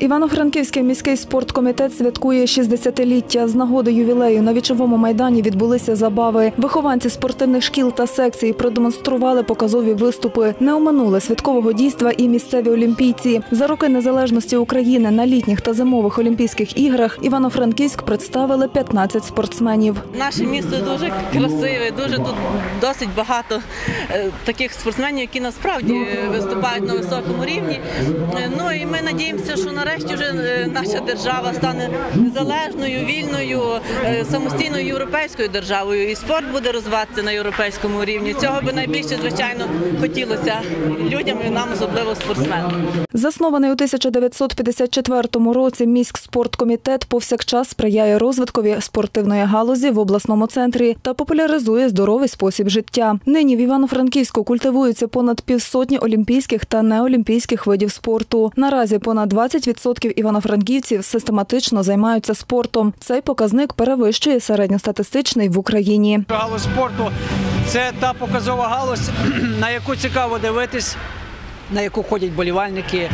Івано-Франківський міський спорткомітет святкує 60-ліття. З нагоди ювілею на вічовому майдані відбулися забави. Вихованці спортивних шкіл та секцій продемонстрували показові виступи. Не оминули святкового дійства і місцеві олімпійці. За роки незалежності України на літніх та зимових Олімпійських іграх Івано-Франківськ представили 15 спортсменів. Наше місто дуже красиве, дуже тут досить багато е, таких спортсменів, які насправді виступають на високому рівні. Е, Ну і ми надіємося, що нарешті вже е, наша держава стане незалежною, вільною, е, самостійною європейською державою, і спорт буде розвиватися на європейському рівні. Цього би найбільше, звичайно, хотілося людям і нам, особливо спортсменам. Заснований у 1954 році міськспорткомітет повсякчас сприяє розвиткові спортивної галузі в обласному центрі та популяризує здоровий спосіб життя. Нині в Івано-Франківську культивуються понад півсотні олімпійських та неолімпійських видів спорту. Наразі понад 20% івано-франківців систематично займаються спортом. Цей показник перевищує середньостатистичний в Україні. Галузь спорту це та показова галузь, на яку цікаво дивитись. На яку ходять болівальники,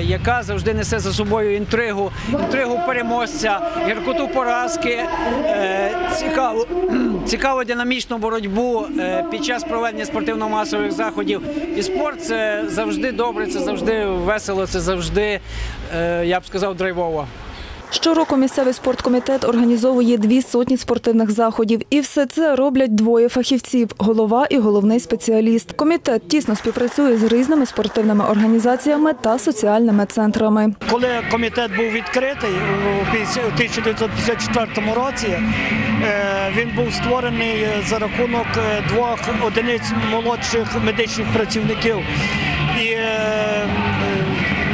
яка завжди несе за собою інтригу, інтригу переможця, гіркоту поразки, е, цікаву, цікаву динамічну боротьбу е, під час проведення спортивно-масових заходів. І спорт це завжди добре, це завжди весело, це завжди, е, я б сказав, драйвово. Щороку місцевий спорткомітет організовує дві сотні спортивних заходів, і все це роблять двоє фахівців голова і головний спеціаліст. Комітет тісно співпрацює з різними спортивними організаціями та соціальними центрами. Коли комітет був відкритий у 50 у 1954 році, е, він був створений за рахунок е, двох одиниць молодших медичних працівників. І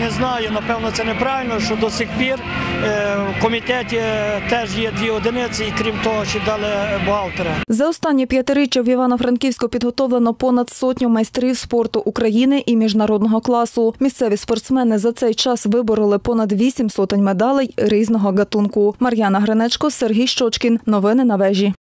не знаю, напевно, це неправильно, що до сих пір е, в комітеті теж є дві одиниці, і крім того, ще дали бухгалтера. За останні п'ятиріччя в Івано-Франківську підготовлено понад сотню майстрів спорту України і міжнародного класу. Місцеві спортсмени за цей час вибороли понад вісім сотень медалей різного гатунку. Мар'яна Гринечко, Сергій Щочкін. Новини на вежі.